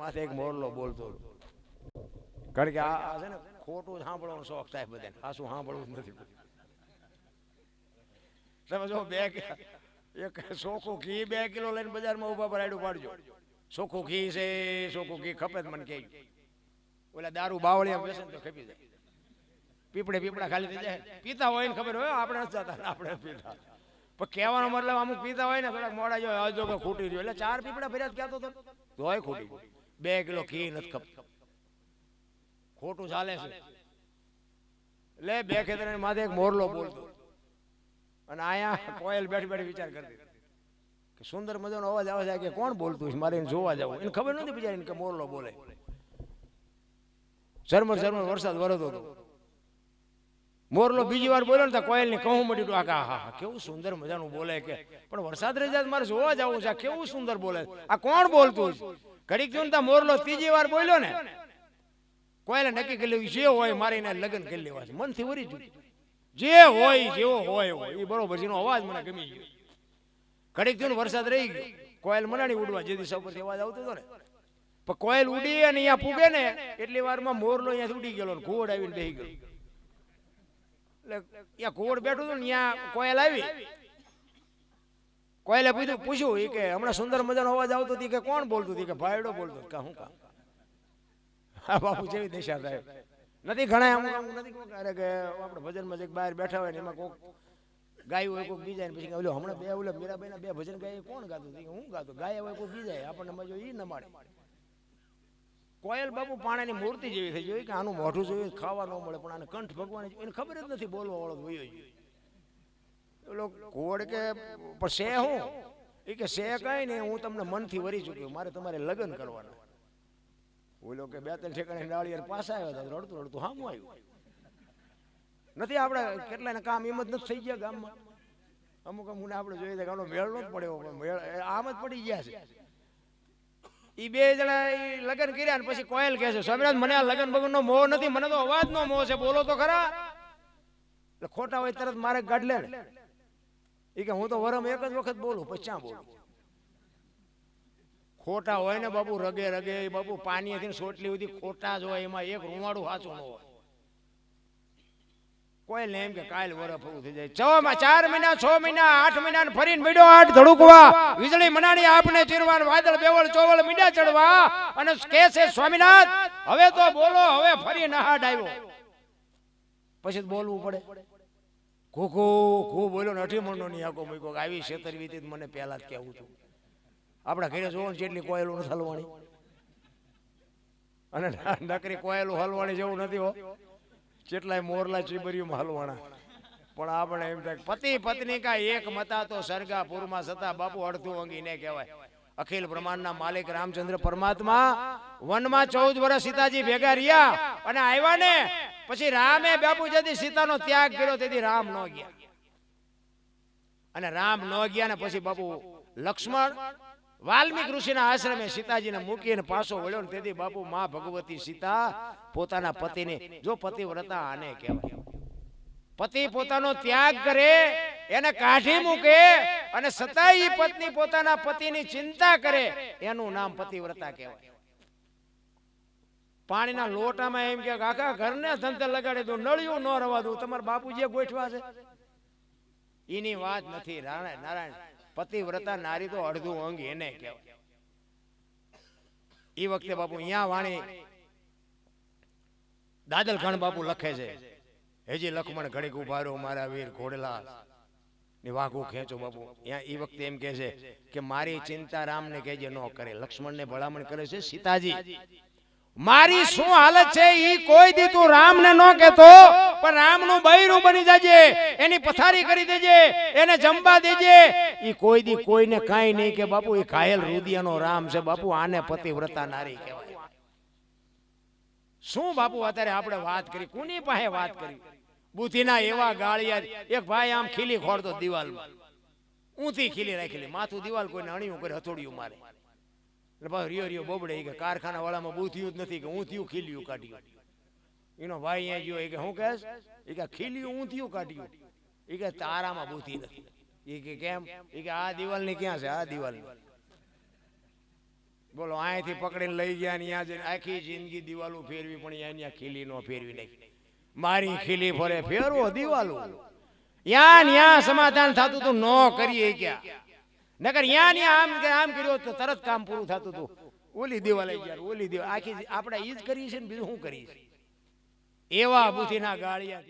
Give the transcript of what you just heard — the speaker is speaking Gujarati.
માથે એક મોરલો બોલતો. કારણ કે આ છે ને ખોટું સાંભળવાનો શોખ થાય બધાને. ખાસું સાંભળવું નથી. તમે જો બે એક સોખું ઘી બે કિલો લઈને બજારમાં ઊભા પર આડું પાડજો. સોખું ઘી છે, સોખું ઘી ખપે મને કે ઓલા દારૂ બાવળી બેસે તો ખપી જાય. પીપળે પીપળા ખાલી થઈ જાય. પીતા હોય ને ખબર હોય આપણે જતા, આપણે પીતા. પણ કહેવાનો મતલબ અમુક પીતા હોય ને, થોડાક મોડા જો કે ખૂટી રહ્યો. એટલે ચાર પીપળા ફર્યા કહેતો હતો તોય ખૂટી ગયું. બે કિલો ઘી નથી ખપતું ખોટું ચાલે છે. એટલે બે ખેતર માથે એક મોરલો બોલતો. અને આયા કોયલ બેઠી બેઠી વિચાર કરતી કે સુંદર મજાનો અવાજ આવે છે કે કોણ બોલતું છે? મારે એને જોવા જવું. એને ખબર નથી બિચારીને કે મોરલો બોલે. ઝરમર ઝરમર વરસાદ વરતો હતો. મોરલો બીજી વાર બોલ્યો ને કોયલ ને કહું મળી આ હા હા કેવું સુંદર મજાનું બોલે કે. પણ વરસાદ રહી જાય મારે જોવા જવું છે. કેવું સુંદર બોલે. આ કોણ બોલતું છે? ઘડીક જોઈને તો મોરલો ત્રીજી વાર બોલ્યો ને. કોયલે નક્કી કરી જે હોય મારે એને લગ્ન કરી લેવા છે. મનથી વરી જુ જે હોય, જેવો હોય હોય. એ બરોબર એનો અવાજ મને ગમી ગયો. ઘડીક થયું વરસાદ રહી ગયો. કોયલ મનાડી ઉડવા જેથી સૌ પરથી અવાજ આવતો હતો ને. પણ કોયલ ઉડી અને અહીંયા પૂગે ને, એટલી વારમાં મોરલો અહીંયાથી ઉડી ગયેલો ઘોડ આવીને બેસી ગયો. એટલે ત્યાં ઘોડ બેઠું હતું ને, ત્યાં કોયલ આવી. કોયલે પૂછ્યું પૂછ્યું એ કે હમણાં સુંદર મજાનો અવાજ આવતો હતી કે કોણ બોલતું હતી? કે ભાઈડો બોલતો. કે હું કામ હા, બાપુ જેવી દિશા થાય. નથી ઘણા અમુક નથી અરે કે આપણે ભજનમાં જે બહાર બેઠા હોય ને એમાં કોક ગાયું હોય કોઈક બીજા પછી ઓલો, હમણાં બે ઓલા મીરાબાઈના બે ભજન ગાય કોણ ગાતું હતી? હું ગાતો. ગાય હોય કોઈ બીજા આપણને મજો ઈ ન માડે કોયલ બાપુ પાણાની મૂર્તિ જેવી થઈ જોઈ કે આનું મોઢું જોયું ખાવા ન મળે, પણ આને કંઠ ભગવાન એને ખબર જ નથી બોલવા વાળો ગયો ઓલો કોડ કે પણ શે હું? એ કે શે કઈ નહીં, હું તમને મનથી વરી ચૂક્યો. મારે તમારે લગ્ન કરવાના. ઓલો કે બે ત્રણ ઠેકાણે ડાળીએ પાછા આવ્યા હતા રડતું રડતું હામું આવ્યું. નથી આપણે કેટલાને કામ એમ જ નથી થઈ ગયા ગામમાં. અમુક અમુક આપણે જોઈએ કે ગામનો મેળ નો જ પડ્યો મેળ આમ જ પડી ગયા છે. એ બે જણા એ લગ્ન કર્યા ને પછી કોયલ કહે છે સ્વામિનાથ મને આ લગ્ન બગન નો મોહ નથી, મને તો અવાજ નો મોહ છે, બોલો તો ખરા. એટલે ખોટા હોય તરત મારે ગાઢ લે ઈ કે હું તો વરમ એક જ વખત બોલું, પછી ક્યાં બોલું? ખોટા હોય ને બાપુ, રગે રગે, ઈ બાપુ પાણીથી સોટલી સુધી ખોટા જ હોય, એમાં એક રૂવાડું સાચું ન હોય. કોઈ ને કે કાલ વરફ પૂરું થઈ જાય. છ માં ચાર મહિના, છ મહિના, આઠ મહિના ફરીને મીડો આઠ ધડુકવા. વીજળી મનાણી આપને ચીરવાન, વાદળ, બેવળ, ચોવળ, મીડા ચડવા. અને કે છે સ્વામિનાથ, હવે તો બોલો, હવે ફરી નહાડ આવ્યો. પછી બોલવું પડે. ખોખો ખો બોલ્યો ને અઠી મણનો ની આખો મૂક્યો આવી છેતરવીતી મને પહેલા જ કહેવું છું આપણા ઘરે જોવો ને જેટલી કોયલું નથી હલવાણી. અને નકરી કોયલું હલવાણી જેવું નથી હો. કેટલાય મોરલા ચીબરીયું હલવાણા પણ આપણે એમ થાય પતિ, પત્ની કા એક મતા તો સરગાપુરમાં સતા બાપુ અડધું અંગી ને કહેવાય. અખિલ બ્રહ્માંડના માલિક રામચંદ્ર પરમાત્મા વનમાં ચૌદ વર્ષ સીતાજી ભેગા રહ્યા અને આવ્યા ને પછી રામે બાપુ જેથી સીતાનો ત્યાગ કર્યો તેથી રામ ન ગયા. અને રામ ન ગયા ને પછી બાપુ લક્ષ્મણ વાલ્મીક ઋષિના આશ્રમે સીતાજીને મૂકીને પાછો વળ્યો ને તેથી બાપુ માં ભગવતી સીતા પોતાના પતિને જો પતિવ્રતા આને કહેવાય. પતિ પોતાનો ત્યાગ કરે એને કાઢી મૂકે અને સતાય પત્ની પોતાના પતિની ચિંતા કરે એનું નામ પતિવ્રતા કહેવાય. પાણીના લોટામાં એમ કે આખા ઘરને ધંધે લગાડી દો નળિયું ન રવા દઉં તમારા બાપુજીએ ગોઠવા છે. એની વાત નથી. નારાયણ પતિવ્રતા નારી તો અડધું અંગ એને કહેવાય. એ વખતે બાપુ અહીંયા વાણી દાદલ ખાન બાપુ લખે છે. હેજી લખમણ ઘડીક ઊભા રહો મારા વીર ઘોડલા. ની ખેંચો બાપુ. ત્યાં એ વખતે એમ કહે છે કે મારી ચિંતા રામને કહેજે ન કરે. લક્ષ્મણને ભલામણ કરે છે સીતાજી, મારી શું હાલત છે? એ કોઈ દી તું રામને ન કહેતો, પણ રામનું બૈરું બની જાજે. એની પથારી કરી દેજે, એને જમવા દેજે. એ કોઈ દી કોઈને કાંઈ નહીં કે, બાપુ એ ઘાયલ રુદિયાનો રામ છે. બાપુ, આને પતિવ્રતા નારી કહેવાય. શું બાપુ, અત્યારે આપણે વાત કરી? કોની પાસે વાત કરી? બુદ્ધિના એવા ગાળિયા એક ભાઈ આમ ખીલી ખોડતો દિવાલમાં. ઊંચી ખીલી રાખેલી. માથું દિવાલ કોઈને અણિયું કરે, હથોડિયું મારે. પાછો રિયો રિયો બબડે કે કારખાના વાળામાં બુથિયું જ નથી કે ઊંધિયું ખીલ્યું કાઢ્યું. એનો ભાઈ અહીંયા ગયો એ કે, હું કહેશ? એ કે, ખીલ્યું, ઊંધિયું કાઢ્યું. એ કે, તારામાં બુદ્ધિ નથી. એ કે, કેમ? એ કે, આ દિવાલની ક્યાં છે? આ દિવાલની. બોલો, અહીંથી પકડીને લઈ ગયા ને અહીંયા જઈને આખી જિંદગી દિવાલો ફેરવી, પણ અહીંયા ખીલી નો ફેરવી નાખી. મારી ખીલી ફરે ફેરવો દિવાલો. યા ન્યા સમાધાન થતું તું નો કરીએ ક્યાં નકર યા ન્યા આમ કે આમ કર્યો તો તરત કામ પૂરું થતું તું. ઓલી દિવાલ ગયા ઓલી દિવાલ. આખી આપણે ઈ જ કરીએ છીએ ને બીજું શું કરીએ? એવા બુદ્ધિના ગાળિયા